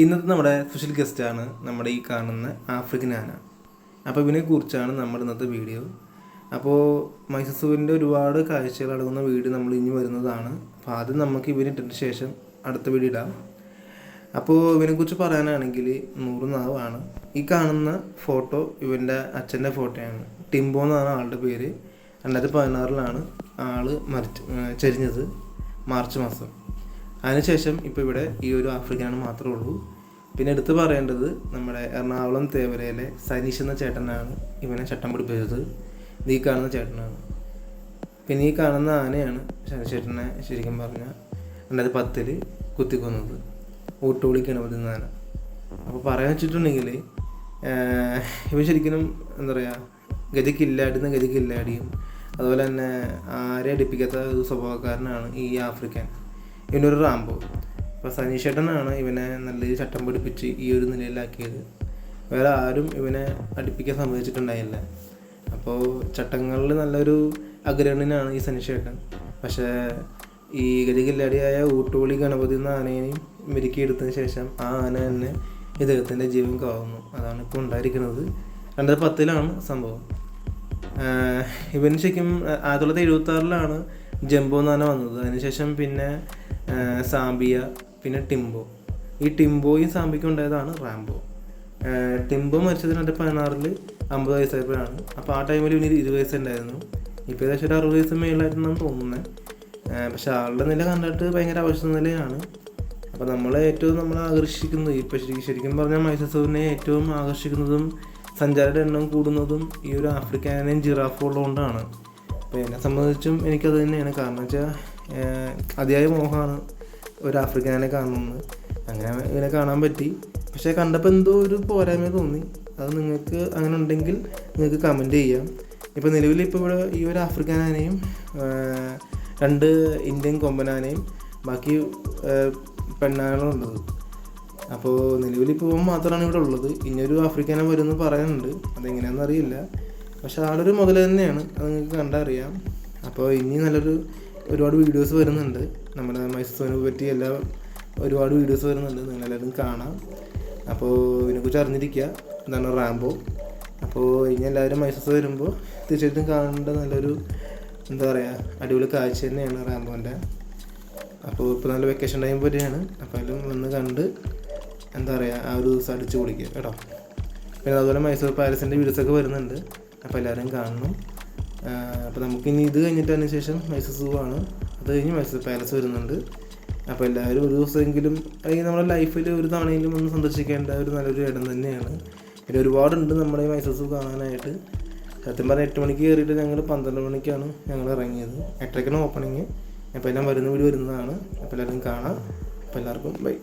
ഇന്നത്തെ നമ്മുടെ സ്പെഷ്യൽ ഗസ്റ്റാണ് നമ്മുടെ ഈ കാണുന്ന ആഫ്രിക്കൻ ആന. അപ്പോൾ ഇതിനെക്കുറിച്ചാണ് നമ്മുടെ ഇന്നത്തെ വീഡിയോ അപ്പോൾ മൈസൂരിന്റെ ഒരുപാട് കാഴ്ചകൾ അടങ്ങുന്ന വീഡിയോ നമ്മൾ ഇനി വരുന്നതാണ്. അപ്പോൾ ആദ്യം നമുക്ക് ഇവരിട്ടതിന് ശേഷം അടുത്ത വീഡിയോ ഇടാം. അപ്പോൾ ഇവനെക്കുറിച്ച് പറയാനാണെങ്കിൽ നൂറ് നാവാണ്. ഈ കാണുന്ന ഫോട്ടോ ഇവന്റെ അച്ഛന്റെ ഫോട്ടോയാണ്. ടിംബോ എന്നാണ് ആളുടെ പേര്. രണ്ടായിരത്തി പതിനാറിലാണ് ആൾ മരിച്ച് ചരിഞ്ഞത്. മാർച്ച് മാസം. അതിനുശേഷം ഇപ്പോൾ ഇവിടെ ഈ ഒരു ആഫ്രിക്കനാണ് മാത്രമേ ഉള്ളൂ. പിന്നെ എടുത്തു പറയേണ്ടത് നമ്മുടെ എറണാകുളം തേവരയിലെ സനീഷ് എന്ന ചേട്ടനാണ് ഇവനെ ചട്ടം പിടിപ്പിച്ചത്. നീ കാണുന്ന ചേട്ടനാണ്. പിന്നെ ഈ കാണുന്ന ആനയാണ് ചേട്ടനെ ശരിക്കും പറഞ്ഞാൽ രണ്ടായിരത്തി പത്തിൽ കുത്തിക്കൊന്നത്. ഊട്ടുപുളി ഗണപതി എന്ന ആന. അപ്പോൾ പറയാൻ വെച്ചിട്ടുണ്ടെങ്കിൽ ഇവൻ ശരിക്കും എന്താ പറയുക ഗതിക്കില്ലാടുന്ന ഗതിക്കില്ലാടിയും അതുപോലെ തന്നെ ആരെ അടിപ്പിക്കാത്ത ഒരു സ്വഭാവക്കാരനാണ് ഈ ആഫ്രിക്കൻ. ഇവനൊരു റാമ്പ്. അപ്പോൾ സനീഷേട്ടനാണ് ഇവനെ നല്ല രീതിയിൽ ചട്ടം പിടിപ്പിച്ച് ഈ ഒരു നിലയിലാക്കിയത്. വേറെ ആരും ഇവനെ അടുപ്പിക്കാൻ സമ്മതിച്ചിട്ടുണ്ടായില്ല. അപ്പോൾ ചട്ടങ്ങളിൽ നല്ലൊരു അഗ്രഹണനാണ് ഈ സനീഷേട്ടൻ. പക്ഷേ ഈ ഗതികില്ലാടിയായ ഊട്ടുപൊളി ഗണപതി എന്ന ആനയെയും മെരുക്കിയെടുത്തതിന് ശേഷം ആ ആന തന്നെ ഇദ്ദേഹത്തിന്റെ ജീവൻ കാവുന്നു. അതാണ് ഇപ്പോൾ ഉണ്ടായിരിക്കുന്നത്. രണ്ടായിരത്തി പത്തിലാണ് സംഭവം ഇവന് ശരിക്കും ആയിരത്തി തൊള്ളായിരത്തി എഴുപത്തി ആറിലാണ് ജംബോ എന്നാണ് വന്നത്. അതിനുശേഷം പിന്നെ സാംബിയ പിന്നെ ടിംബോ. ഈ ടിംബോയും സാംബിക്കും ഉണ്ടായതാണ് റാംബോ. ടിംബോ മരിച്ചത് രണ്ടായിരത്തി പതിനാറിൽ അമ്പത് വയസ്സായപ്പോഴാണ്. അപ്പോൾ ആ ടൈമിൽ ഇവന് ഇരുപത് വയസ്സുണ്ടായിരുന്നു. ഇപ്പോൾ ഏകദേശം ഒരു അറുപത് വയസ്സ് മേളിലായിട്ടാണ് തോന്നുന്നത് പക്ഷേ ആളുടെ നില കണ്ടിട്ട് ഭയങ്കര അവശ നിലയാണ്. അപ്പോൾ നമ്മളെ ഏറ്റവും നമ്മളെ ആകർഷിക്കുന്നത് ഇപ്പോൾ ശരിക്കും ശരിക്കും പറഞ്ഞാൽ മൈസസൂറിനെ ഏറ്റവും ആകർഷിക്കുന്നതും സഞ്ചാരിയുടെ എണ്ണം കൂടുന്നതും ഈ ഒരു ആഫ്രിക്കാനെയും ജിറാഫുള്ളതുകൊണ്ടാണ് അപ്പോൾ എന്നെ സംബന്ധിച്ചും എനിക്കത് തന്നെയാണ്. കാരണം വെച്ചാൽ അതിയായ മോഹമാണ് ഒരു ആഫ്രിക്കാനെ കാണുന്നത്. അങ്ങനെ ഇവനെ കാണാൻ പറ്റി. പക്ഷേ കണ്ടപ്പോൾ എന്തോ ഒരു പോരായ്മ തോന്നി. അത് നിങ്ങൾക്ക് അങ്ങനെ ഉണ്ടെങ്കിൽ നിങ്ങൾക്ക് കമന്റ് ചെയ്യാം. ഇപ്പോൾ നിലവിൽ ഇപ്പോൾ ഇവിടെ ഈ ഒരു ആഫ്രിക്കാനെയും രണ്ട് ഇന്ത്യൻ കൊമ്പനാനെയും ബാക്കി പെണ്ണാനുള്ളത് അപ്പോൾ നിലവിൽ ഇപ്പോൾ മാത്രമാണ് ഇവിടെ ഉള്ളത്. ഇനിയൊരു ആഫ്രിക്കാനെ വരുമെന്ന് പറയുന്നുണ്ട്. അതെങ്ങനെയാണെന്ന് അറിയില്ല. പക്ഷെ ആളൊരു മുതൽ തന്നെയാണ് അത് നിങ്ങൾക്ക് കണ്ടറിയാം. അപ്പോൾ ഇനി നല്ലൊരു ഒരുപാട് വീഡിയോസ് വരുന്നുണ്ട്. നമ്മുടെ മൈസൂരിനെ പറ്റി എല്ലാ ഒരുപാട് വീഡിയോസ് വരുന്നുണ്ട്. നിങ്ങളെല്ലാവരും കാണാം. അപ്പോൾ ഇതിനെക്കുറിച്ച് അറിഞ്ഞിരിക്കുക. എന്താണ് റാംബോ. അപ്പോൾ ഇനി എല്ലാവരും മൈസൂർ വരുമ്പോൾ തീർച്ചയായിട്ടും കാണേണ്ട നല്ലൊരു എന്താ പറയുക അടിപൊളി കാഴ്ച തന്നെയാണ് റാംബോന്റെ അപ്പോൾ ഇപ്പോൾ നല്ല വെക്കേഷൻ ടൈം പോലെയാണ്. അപ്പോൾ എല്ലാം വന്ന് കണ്ട് എന്താ പറയുക ആ ഒരു ദിവസം അടിച്ചു പൊളിക്കുക കേട്ടോ. പിന്നെ അതുപോലെ മൈസൂർ പാലസിന്റെ വീഡിയോസൊക്കെ വരുന്നുണ്ട്. അപ്പോൾ എല്ലാവരും കാണണം. അപ്പോൾ നമുക്കിനി ഇത് കഴിഞ്ഞിട്ടതിന് ശേഷം മൈസൂർ സൂ ആണ്. അത് കഴിഞ്ഞ് മൈസൂർ പാലസ് വരുന്നുണ്ട്. അപ്പോൾ എല്ലാവരും ഒരു ദിവസമെങ്കിലും അല്ലെങ്കിൽ നമ്മുടെ ലൈഫിൽ ഒരു തവണയെങ്കിലും ഒന്ന് സന്ദർശിക്കേണ്ട ഒരു നല്ലൊരു ഇടം തന്നെയാണ്. പിന്നെ ഒരുപാടുണ്ട് നമ്മുടെ മൈസൂർ സൂ കാണാനായിട്ട്. സത്യം പറഞ്ഞാൽ എട്ട് മണിക്ക് കയറിയിട്ട് ഞങ്ങൾ പന്ത്രണ്ട് മണിക്കാണ് ഞങ്ങൾ ഇറങ്ങിയത്. എട്ടരയ്ക്കാണ് ഓപ്പണിങ് അപ്പോൾ എല്ലാം വരുന്ന വീട് വരുന്നതാണ്. അപ്പോൾ എല്ലാവരും കാണാം. അപ്പോൾ എല്ലാവർക്കും ബൈ